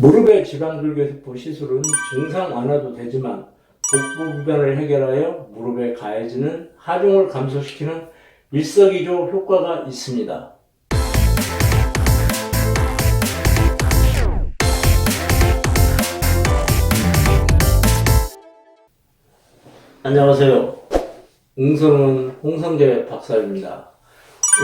무릎의 지방불교세포 시술은 증상 완화도 되지만 복부 불변을 해결하여 무릎에 가해지는 하중을 감소시키는 일석이조 효과가 있습니다. 안녕하세요. 웅성은 홍성재 박사입니다.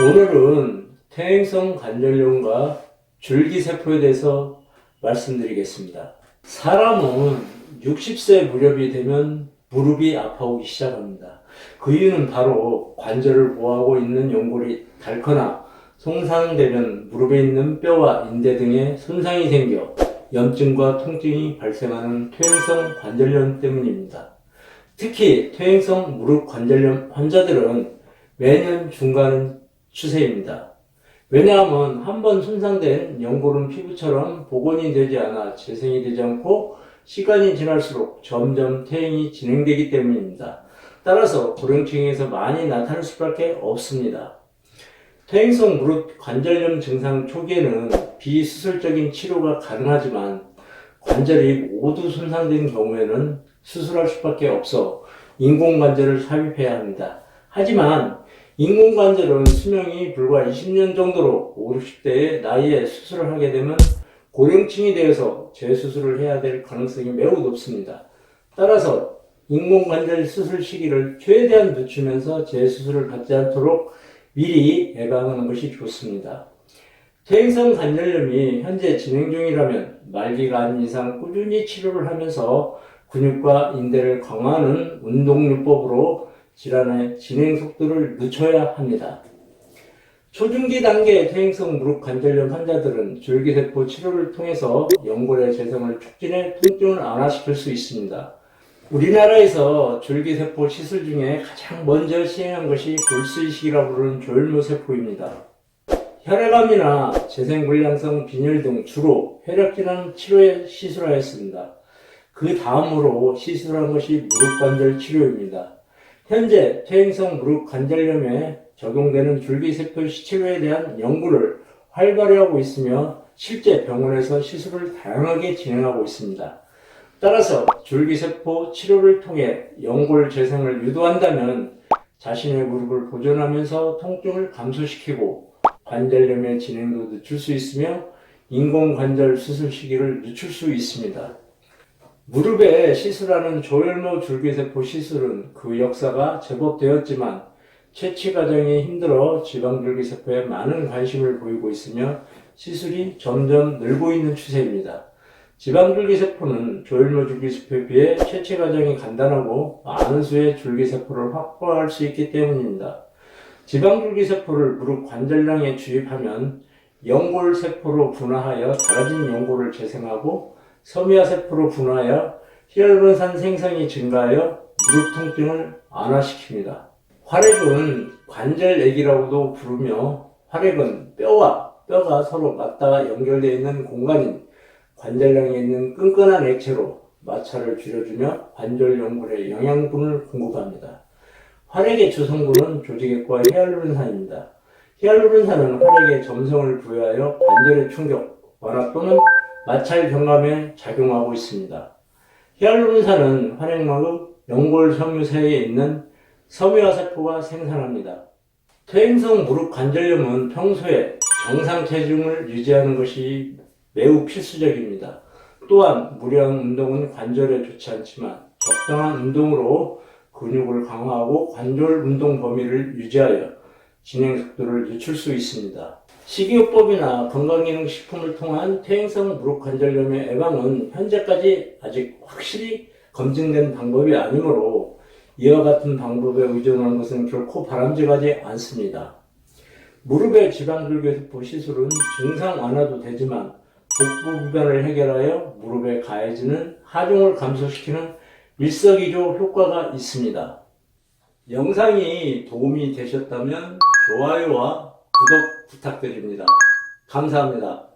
오늘은 퇴행성 관절염과 줄기세포에 대해서 말씀드리겠습니다. 사람은 60세 무렵이 되면 무릎이 아파오기 시작합니다. 그 이유는 바로 관절을 보호하고 있는 연골이 닳거나 손상되면 무릎에 있는 뼈와 인대 등에 손상이 생겨 염증과 통증이 발생하는 퇴행성 관절염 때문입니다. 특히 퇴행성 무릎 관절염 환자들은 매년 중간 추세입니다. 왜냐하면 한 번 손상된 연골은 피부처럼 복원이 되지 않아 재생이 되지 않고 시간이 지날수록 점점 퇴행이 진행되기 때문입니다. 따라서 고령층에서 많이 나타날 수밖에 없습니다. 퇴행성 무릎 관절염 증상 초기에는 비수술적인 치료가 가능하지만 관절이 모두 손상된 경우에는 수술할 수밖에 없어 인공관절을 삽입해야 합니다. 하지만 인공관절은 수명이 불과 20년 정도로 5, 60대의 나이에 수술을 하게 되면 고령층이 되어서 재수술을 해야 될 가능성이 매우 높습니다. 따라서 인공관절 수술 시기를 최대한 늦추면서 재수술을 받지 않도록 미리 예방하는 것이 좋습니다. 퇴행성 관절염이 현재 진행 중이라면 말기가 아닌 이상 꾸준히 치료를 하면서 근육과 인대를 강화하는 운동요법으로 질환의 진행 속도를 늦춰야 합니다. 초중기 단계 퇴행성 무릎 관절염 환자들은 줄기세포 치료를 통해서 연골의 재생을 촉진해 통증을 완화시킬 수 있습니다. 우리나라에서 줄기세포 시술 중에 가장 먼저 시행한 것이 골수이식이라고 부르는 조혈모세포입니다. 혈액암이나 재생불량성 빈혈 등 주로 혈액질환 치료에 시술하였습니다. 그 다음으로 시술한 것이 무릎관절 치료입니다. 현재 퇴행성 무릎 관절염에 적용되는 줄기세포 치료에 대한 연구를 활발히 하고 있으며 실제 병원에서 시술을 다양하게 진행하고 있습니다. 따라서 줄기세포 치료를 통해 연골 재생을 유도한다면 자신의 무릎을 보존하면서 통증을 감소시키고 관절염의 진행도 늦출 수 있으며 인공관절 수술 시기를 늦출 수 있습니다. 무릎에 시술하는 조혈모 줄기세포 시술은 그 역사가 제법 되었지만 채취 과정이 힘들어 지방줄기세포에 많은 관심을 보이고 있으며 시술이 점점 늘고 있는 추세입니다. 지방줄기세포는 조혈모 줄기세포에 비해 채취 과정이 간단하고 많은 수의 줄기세포를 확보할 수 있기 때문입니다. 지방줄기세포를 무릎 관절량에 주입하면 연골세포로 분화하여 달아진 연골을 재생하고 섬유화세포로 분화하여 히알루론산 생성이 증가하여 무릎 통증을 완화시킵니다. 활액은 관절액이라고도 부르며 활액은 뼈와 뼈가 서로 맞닿아 연결되어 있는 공간인 관절량에 있는 끈끈한 액체로 마찰을 줄여주며 관절 연골에 영양분을 공급합니다. 활액의 주성분은 조직액과 히알루론산입니다. 히알루론산은 활액에 점성을 부여하여 관절의 충격, 완화 또는 마찰 경감에 작용하고 있습니다. 히알루론산은 활액막의 연골 섬유 사이에 있는 섬유화세포가 생산합니다. 퇴행성 무릎 관절염은 평소에 정상 체중을 유지하는 것이 매우 필수적입니다. 또한 무리한 운동은 관절에 좋지 않지만 적당한 운동으로 근육을 강화하고 관절 운동 범위를 유지하여 진행 속도를 늦출 수 있습니다. 식이요법이나 건강기능식품을 통한 퇴행성 무릎 관절염의 예방은 현재까지 아직 확실히 검증된 방법이 아니므로 이와 같은 방법에 의존하는 것은 결코 바람직하지 않습니다. 무릎의 지방줄기세포 시술은 증상 완화도 되지만 복부 불변을 해결하여 무릎에 가해지는 하중을 감소시키는 일석이조 효과가 있습니다. 영상이 도움이 되셨다면 좋아요와 구독 부탁드립니다. 감사합니다.